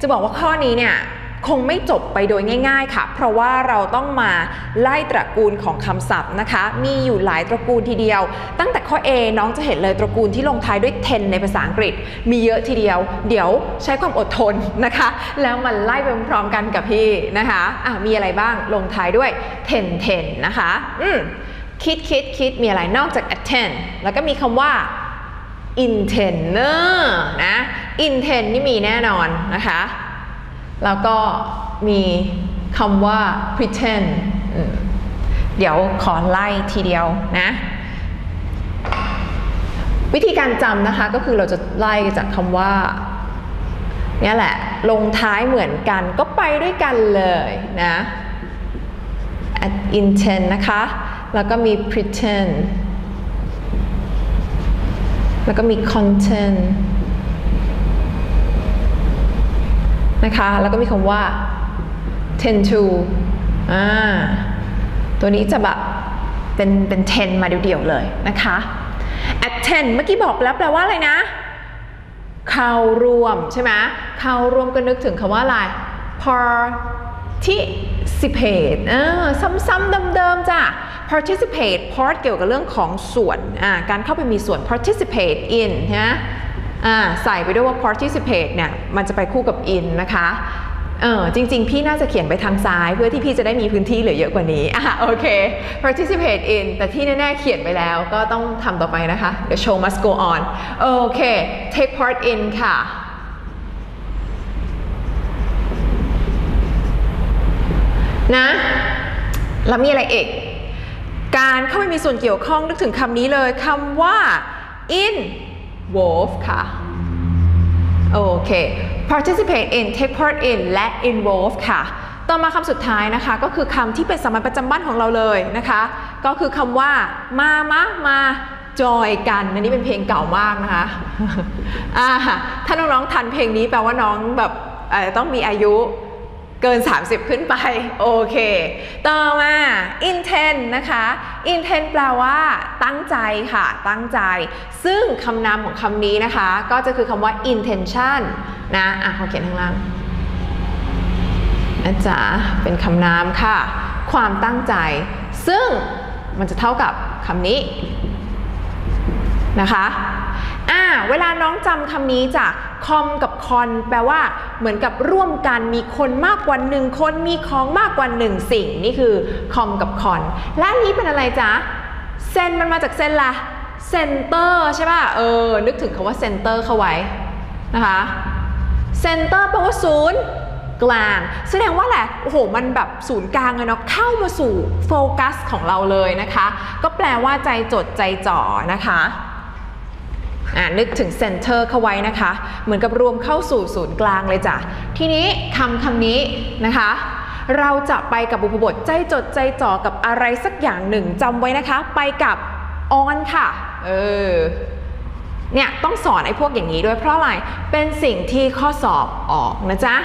จะบอกว่าข้อนี้เนี่ยคงไม่จบไปโดยง่าย ๆ ค่ะ เพราะว่าเราต้องมาไล่ตระกูลของคำศัพท์นะคะ มีอยู่หลายตระกูลทีเดียว ตั้งแต่ข้อ A น้องจะเห็นเลยตระกูลที่ลงท้ายด้วย ten ในภาษาอังกฤษ มีเยอะทีเดียว เดี๋ยวใช้ความอดทนนะคะ แล้วมันไล่ไปพร้อมๆกันกับพี่นะคะอะมีอะไรบ้างลงท้ายด้วย ten ten นะคะ อืมคิดคิดคิดมีอะไรนอกจาก attend แล้วก็มีคำว่า intend เนอะนะ intend นี่มีแน่นอนนะคะ แล้วก็มีคำว่า pretend เดี๋ยวขอไล่ทีเดียวนะ วิธีการจำนะคะก็คือเราจะไล่จากคำว่าเนี่ยแหละ ลงท้ายเหมือนกันก็ไปด้วยกันเลยนะ intend นะคะ แล้วก็มี pretend แล้วก็มี content นะคะ แล้วก็มีคำว่า tend to อ่า ตัวนี้จะแบบเป็นเป็น ten มาเดี่ยวๆเลยนะคะ attend เมื่อกี้บอกแล้วแปลว่าอะไรนะ เข้าร่วมใช่ไหมเข้าร่วมก็นึกถึงคำว่าอะไร participate เออซ้ำๆเดิมๆจ้ะ participate part เกี่ยวกับเรื่องของส่วนการเข้าไปมีส่วน participate in นะใส่ไปด้วยว่า participate เนี่ยมันจะไปคู่กับ in นะคะเออจริง ๆ พี่น่าจะเขียนไปทางซ้ายเพื่อที่พี่จะได้มีพื้นที่เหลือเยอะกว่านี้อะโอเค participate in แต่ที่แน่ ๆ เขียนไปแล้วก็ต้องทำต่อไปนะคะ the show must go on โอเค take part in ค่ะ นะ แล้วมีอะไรอีการเข้าไปมีส่วนเกี่ยวข้องนึกถึงคำนี้เลยคำว่า involve ค่ะ โอเค participate in take part in และ involve ค่ะ ต่อมาคำสุดท้ายนะคะ ก็คือคำที่เป็นสามัญประจำบ้านของเราเลยนะคะ ก็คือคำว่า มามะมาจอยกัน อันนี้เป็นเพลงเก่ามากนะคะอ่าถ้าน้องๆทันเพลงนี้แปลว่าน้องแบบต้องมีอายุ เกิน 30 ขึ้นไป โอเค ต่อมา intend นะคะ intend แปลว่า ตั้งใจค่ะ ตั้งใจ ซึ่งคำนามของคำนี้นะคะ ก็จะคือคำว่า intention นะ อะขอเขียนข้างล่างนะจ๊ะเป็นคำนามค่ะ ความตั้งใจ ซึ่งมันจะเท่ากับคำนี้นะคะอ่าเวลาน้องจำคำนี้จาก คอมกับคอนแปลว่าเหมือนกับร่วมกันมีคนมากกว่าหนึ่งคนมีของมากกว่าหนึ่งสิ่ง นี่คือคอมกับคอนและอันนี้เป็นอะไรจ๊ะเซนมันมาจากเซนละเซนเตอร์ใช่ป่ะเออนึกถึงคำว่าเซนเตอร์เข้าไว้นะคะเซนเตอร์แปลว่าศูนย์กลาง แสดงว่าแหละโอ้โหมันแบบศูนย์กลางเลยเนาะเข้ามาสู่โฟกัสของเราเลยนะคะ ก็แปลว่าใจจดใจจ่อนะคะ นึกถึงเซนเตอร์เข้าไว้นะคะ เหมือนกับรวมเข้าสู่ศูนย์กลางเลยจ้ะ ทีนี้คำคำนี้นะคะ เราจะไปกับบุพบทใจจดใจจ่อกับอะไรสักอย่างหนึ่งจำไว้นะคะ ไปกับ on ค่ะ เออ เนี่ยต้องสอนไอ้พวกอย่างนี้ด้วยเพราะอะไร เป็นสิ่งที่ข้อสอบออกนะจ๊ะ